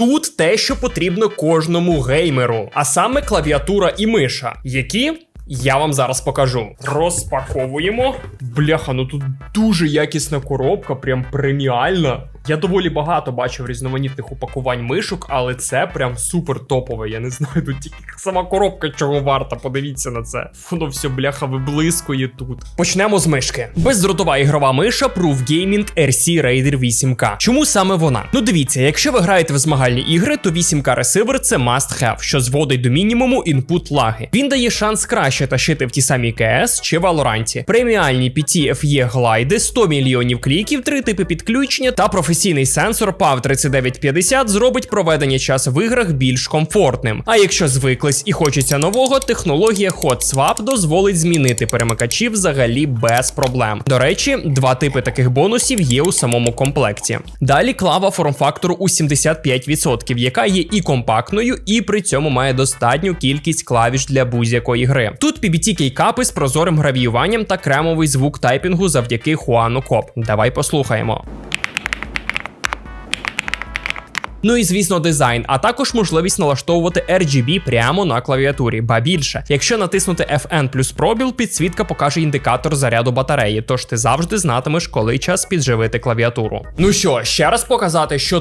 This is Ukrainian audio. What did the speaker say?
Тут те, що потрібно кожному геймеру, а саме клавіатура і миша, які. Я вам зараз покажу. Розпаковуємо. Бляха, ну тут дуже якісна коробка, прям преміальна. Я доволі багато бачив різноманітних упакувань мишок, але це прям супер топове. Я не знаю, тут тільки сама коробка чого варта. Подивіться на це. Воно все бляха виблискує тут. Почнемо з мишки. Бездротова ігрова миша Proof Gaming RC Raider 8K. Чому саме вона? Ну дивіться, якщо ви граєте в змагальні ігри, то 8K ресивер це must have, що зводить до мінімуму інпут лаги. Він дає шанс краще тащити в ті самі КС чи Валоранті. Преміальні PT-FE глайди, 100 мільйонів кліків, три типи підключення та професійний сенсор PAV 3950 зробить проведення часу в іграх більш комфортним. А якщо звиклись і хочеться нового, технологія Hot Swap дозволить змінити перемикачі взагалі без проблем. До речі, два типи таких бонусів є у самому комплекті. Далі клава форм-фактору у 75%, яка є і компактною, і при цьому має достатню кількість клавіш для будь-якої гри. Тут PBT кейкапи з прозорим гравіюванням та кремовий звук тайпінгу завдяки Хуану Коп. Давай послухаємо. Ну і звісно, дизайн, а також можливість налаштовувати RGB прямо на клавіатурі. Ба більше, якщо натиснути FN плюс пробіл, підсвітка покаже індикатор заряду батареї, тож ти завжди знатимеш, коли час підживити клавіатуру. Ну що, ще раз показати, що